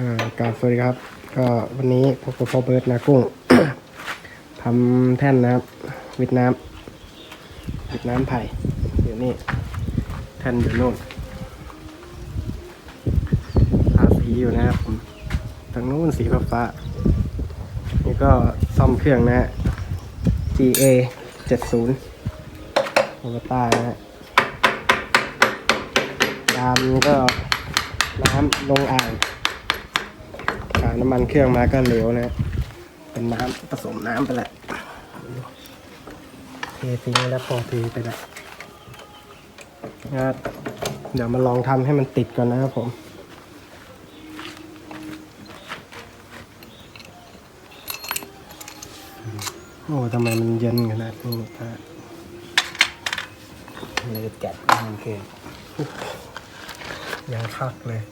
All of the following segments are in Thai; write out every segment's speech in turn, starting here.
อ่ากราบสวัสดีครับ ก็วันนี้พบกับพ่อเบิร์ดนากุ้งทำแท่นนะครับ วิดน้ำวิดน้ำไผ่อยู่นี่ แท่นอยู่โน่นทาสีอยู่นะครับผมทางนู้นสีฟ้าฟ้าๆนี่ก็ซ่อมเครื่องนะ GA 70โอเวต้านะฮะตามก็น้ำลงอ่าง ขายน้ำมันเครื่องมาก็เหลวนะเป็นน้ำผสมน้ำไปแหละเททิ้งไว้แล้วพอเทไปแล้วนะเดี๋ยวมาลองทำให้มันติดก่อนนะครับผมโอ้ทำไมมันเย็นขนาดนี้ฮะเลยแกะมันคือยังคักเลย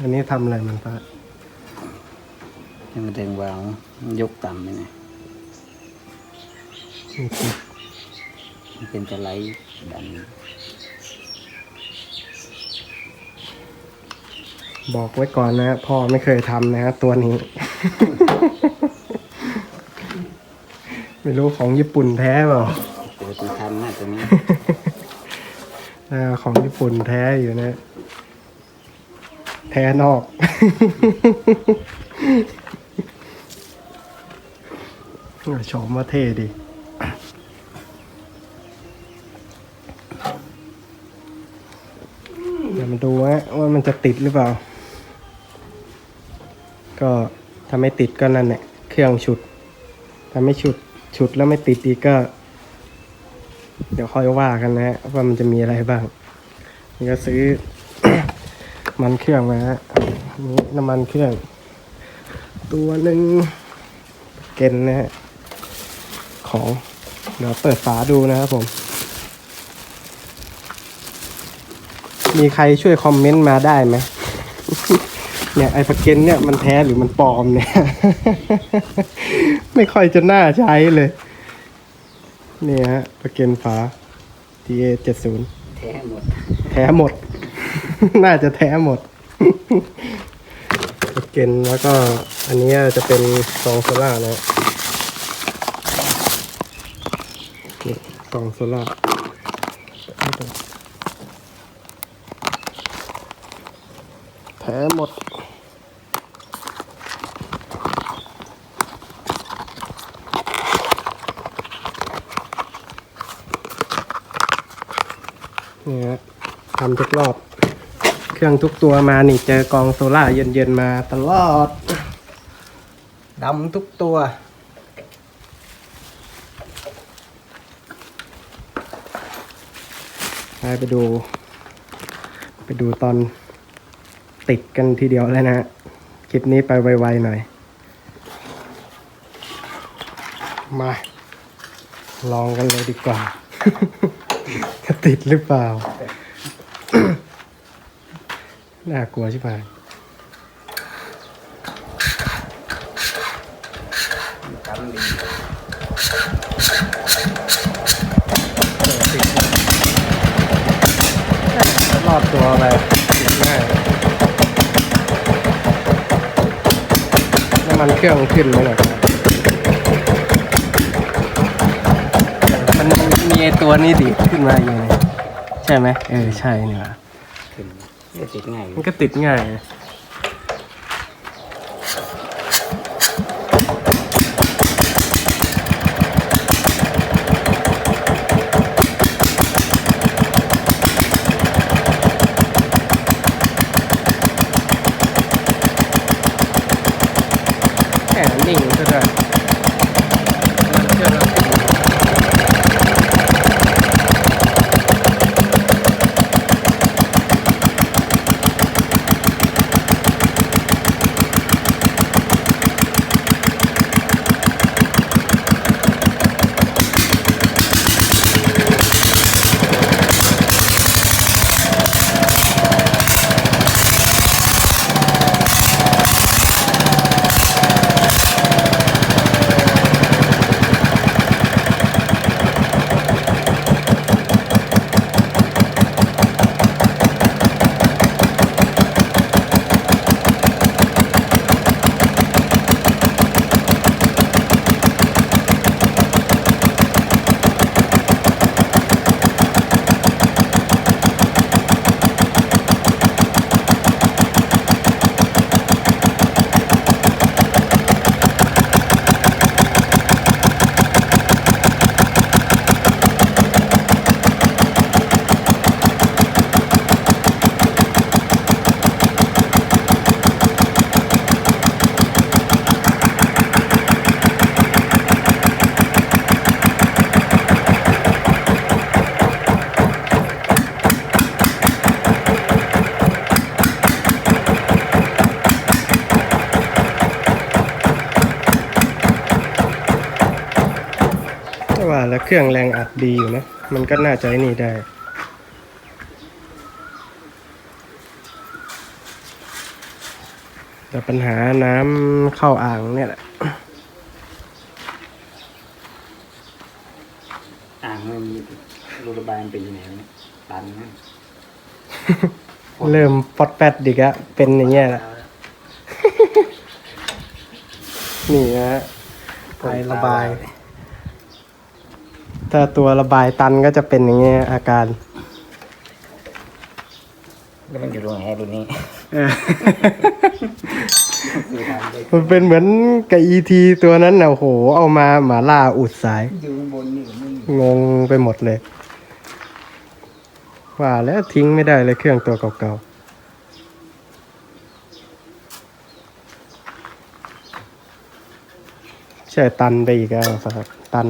อันนี้ทำอะไรมันปะให้มันเด้งวางยกต่ำยังไงนี่ติดมันเป็นจะไลท์ดันบอกไว้ก่อนนะพ่อไม่เคยทำนะฮะตัวนี้ ไม่รู้ของญี่ปุ่นแท้เปล่า เจอตัวทันนะตัวนี้ อ่าของญี่ปุ่นแท้อยู่นะ แท้นอก ชมว่าเท่ดีเดี๋ยวมาดูฮะว่ามันจะติดหรือเปล่า ก็ถ้าไม่ติดก็นั่นแหละเครื่องฉุด ถ้าไม่ฉุดฉุดแล้วไม่ติดอีกก็ เดี๋ยวค่อยว่ากันนะว่ามันจะมีอะไรบ้างนี่ก็ซื้อ มันเครื่องมาฮะนี่น้ำมันเครื่อง ตัวหนึ่งเกนนะฮะของเดี๋ยวเปิดฝาดูนะครับผม มีใครช่วยคอมเมนต์มาได้ไหม เนี่ยไอ้ปากเกนเนี่ยมันแท้หรือมันปลอมเนี่ย ไม่ค่อยจะน่าใช้เลยนี่ฮะปากเกนฝา TA 70 แท้หมด แท้หมด น่าจะแท้หมดเกนแล้วก็อันนี้จะเป็นซองโซล่านะนี่กล่องโซล่าแท้หมดนี่ฮะทำทุกรอบ เครื่องทุกตัวมานี่เจอกองโซล่าเย็นๆมาตลอดดำทุกตัว ไปไปดู ไปดูตอนติดกันทีเดียวเลยนะฮะคลิปนี้ไปไวๆหน่อย มา ลองกันเลยดีกว่า จะติดหรือเปล่า น่ากลัวใช่ไหมกำดีรอดตัวไปง่ายน้ำมันเครื่องขึ้นเลยหน่อยมันมีตัวนี้ดิขึ้นมาอยู่เลยใช่ไหมเออ ใช่เนี่ยขึ้นไม่ ติดง่ายมันก็ติดง่ายแเครื่องแรงอัดดีอยู่นะ มันก็น่าจะไอ้นี่ได้ แต่ปัญหาน้ำเข้าอ่างเนี่ยแหละอ่างมันมีรูระบายมันเป็นยังไงวะตันนะ เริ่มฟอดแฟดดิกอะเป็นอย่างเงี้ยแหละ นี่นะฮะไประบาย ถ้าตัวระบายตันก็จะเป็นอย่างเงี้ยอาการ แล้วมันอยู่ตรงไหนรุ่นนี้คือทำได้มันเป็นเหมือนกับอีทีตัวนั้นนะโอ้โห เอามาหมาล่าอุดสาย อยู่ข้างบนนี่ไม่มีงงไปหมดเลย ว่าแล้วทิ้งไม่ได้เลยเครื่องตัวเก่าๆใช่ตันไปอีกแล้วครับตัน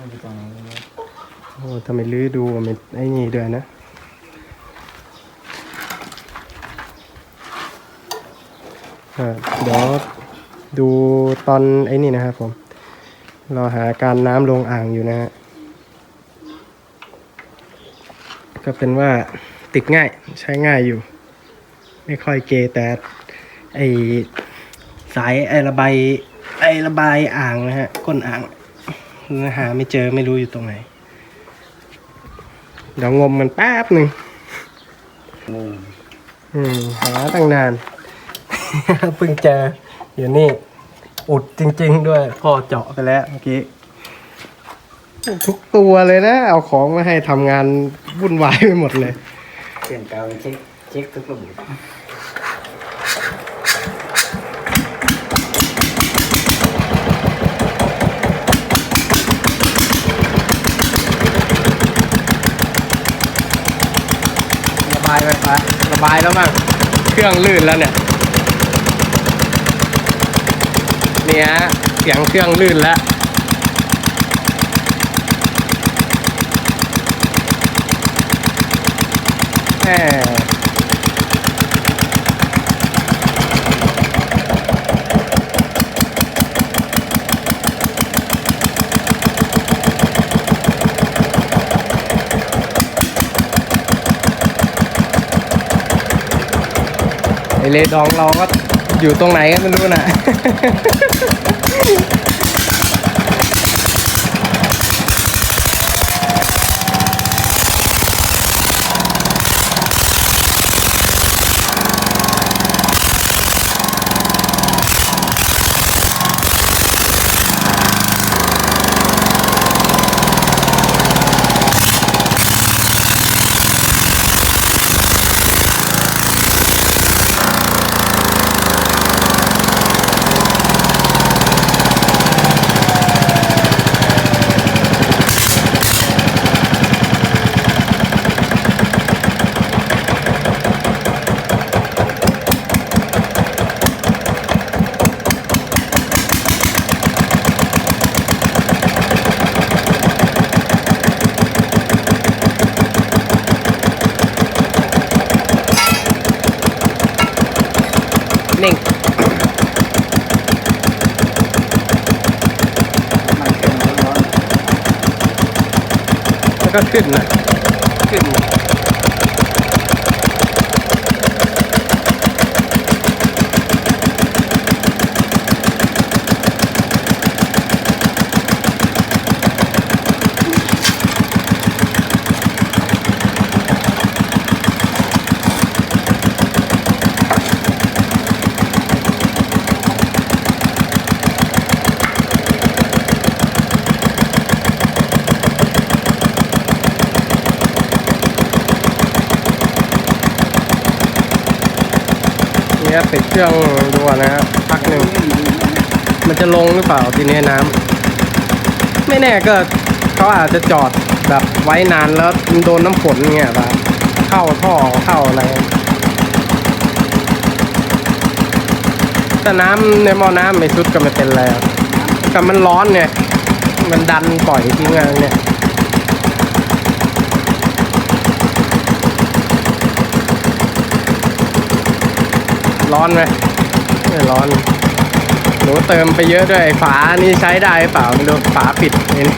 มันอยู่ตรงไหนไม่รู้ โอ้ทำไมลื้อดูมันไอ้นี่ด้วยนะ เดี๋ยวดูตอนไอ้นี่นะครับผม เราหาการน้ำลงอ่างอยู่นะฮะ ก็เป็นว่าติดง่ายใช้ง่ายอยู่ ไม่ค่อยเกแต่ไอสายไอระบายไอระบายอ่างนะฮะก้นอ่างหาไม่เจอไม่รู้อยู่ตรงไหน เดี๋ยวงมมันแป๊บหนึ่งอืมหาตั้งนาน เพิ่งเจออยู่นี่ อุดจริง ๆ ด้วยพ่อเจาะไปแล้วเมื่อกี้ทุกตัวเลยนะ เอาของมาให้ทำงานวุ่นวายไปหมดเลยเครื่องเก่าเช็คเช็คทุกระบบ บายไปไประบายแล้วมั้งเครื่องลื่นแล้วเนี่ยเนี่ยเสียงเครื่องลื่นแล้วแหม เลดองเราก็อยู่ตรงไหนก็ไม่รู้นะ แล้ เปิดเครื่องดูก่อนนะครับพักหนึ่งมันจะลงหรือเปล่าทีนี้น้ำไม่แน่ก็เขาอาจจะจอดแบบไว้นานแล้วมันโดนน้ำฝนเงี้ยแบบเข้าท่อเข้าอะไรแต่น้ำในหม้อน้ำไม่สุดก็ไม่เป็นไรแต่มันร้อนไงมันดันปล่อยทิ้งอะไรเนี่ย ร้อนไหมไม่ร้อนหนูเติมไปเยอะด้วยฝานี่ใช้ได้เปล่าไม่รู้ฝาปิดนี่น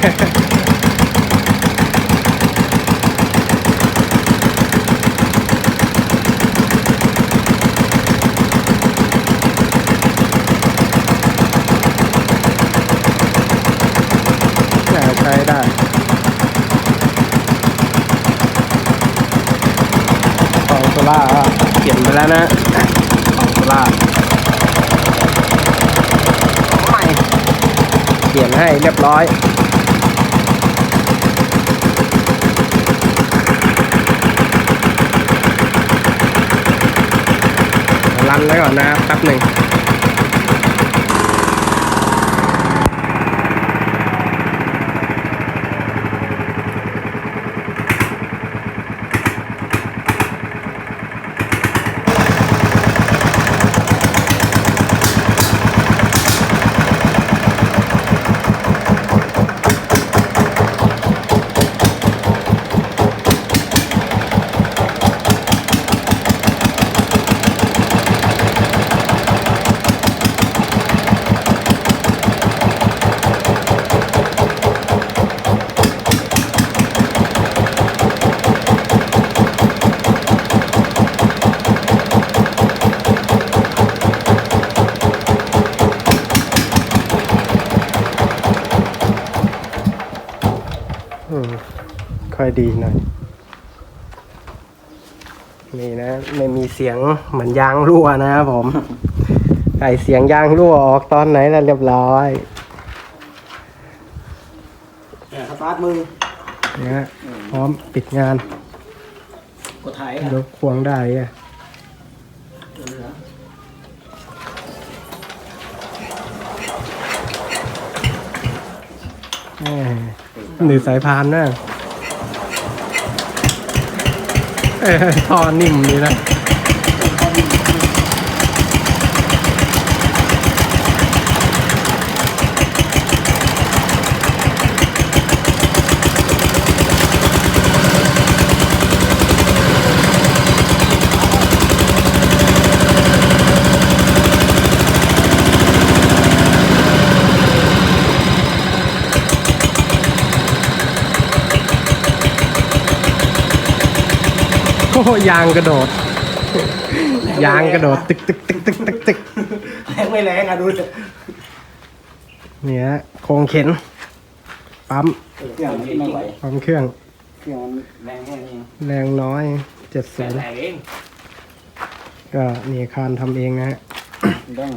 น่าใช้ได้ของโซล่าเปลี่ยนไปแล้วนะของโซล่าของใหม่ เปลี่ยนให้เรียบร้อยรันไว้ก่อนนะแป๊บหนึ่ง ค่อยดีหน่อยนี่นะ ไม่มีเสียงเหมือนยางรั่วนะครับผมไอเสียงยางรั่วออกตอนไหนแล้วเรียบร้อยสตาร์ทมือนะฮะพร้อมปิดงาน กดถ่ายยกควงได้อะแหรือสายพานนะเอ้ท่อนิ่มดีนะ อ้โหยางกระโดด ยางกระโดด ตึกตึกตึกตึกตึกตึกแรงไม่แรงอะดูดิเนี่ยโครงเข็น ปั๊มเครื่องมันไม่ไหวปั๊มเครื่อง เครื่องมันแรงแค่นี้แรงน้อยเจ็ดศูนย์แรงเองก็นี่คานทำเองนะฮะต้อง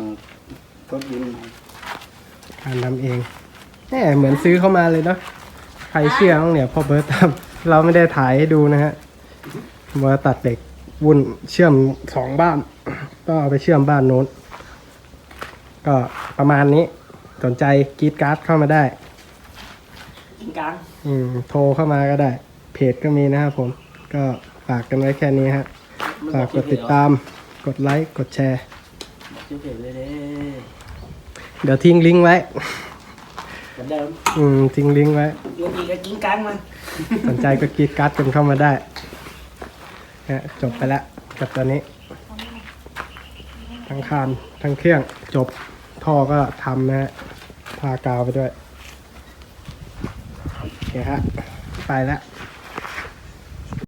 ทดดินคานทำเองแหมเหมือนซื้อเข้ามาเลยเนาะใครเชื่อบ้างเนี่ยพ่อเบิร์ตทำเราไม่ได้ถ่ายให้ดูนะฮะ มาตัดเหล็กวุ่นเชื่อมสองบ้าน ก็เอาไปเชื่อมบ้านโน้น ก็ประมาณนี้สนใจกรีดการ์ดเข้ามาได้กินกลางอืมโทรเข้ามาก็ได้ เพจก็มีนะครับผม ก็ฝากกันไว้แค่นี้ฮะฝากกดติดตามกดไลค์กดแชร์ชื่อเพจเลยเด้เดี๋ยวทิ้งลิงก์ไว้ เหมือนเดิมอืมทิ้งลิงก์ไว้โยนอีกก็กินกลางมัน สนใจก็กรีดการ์ดกันเข้ามาได้ นะจบไปแล้วกับตัวนี้ ทั้งคานทั้งเครื่องจบท่อก็ทำนะฮะทากาวไปด้วย โอเคฮะไปแล้ว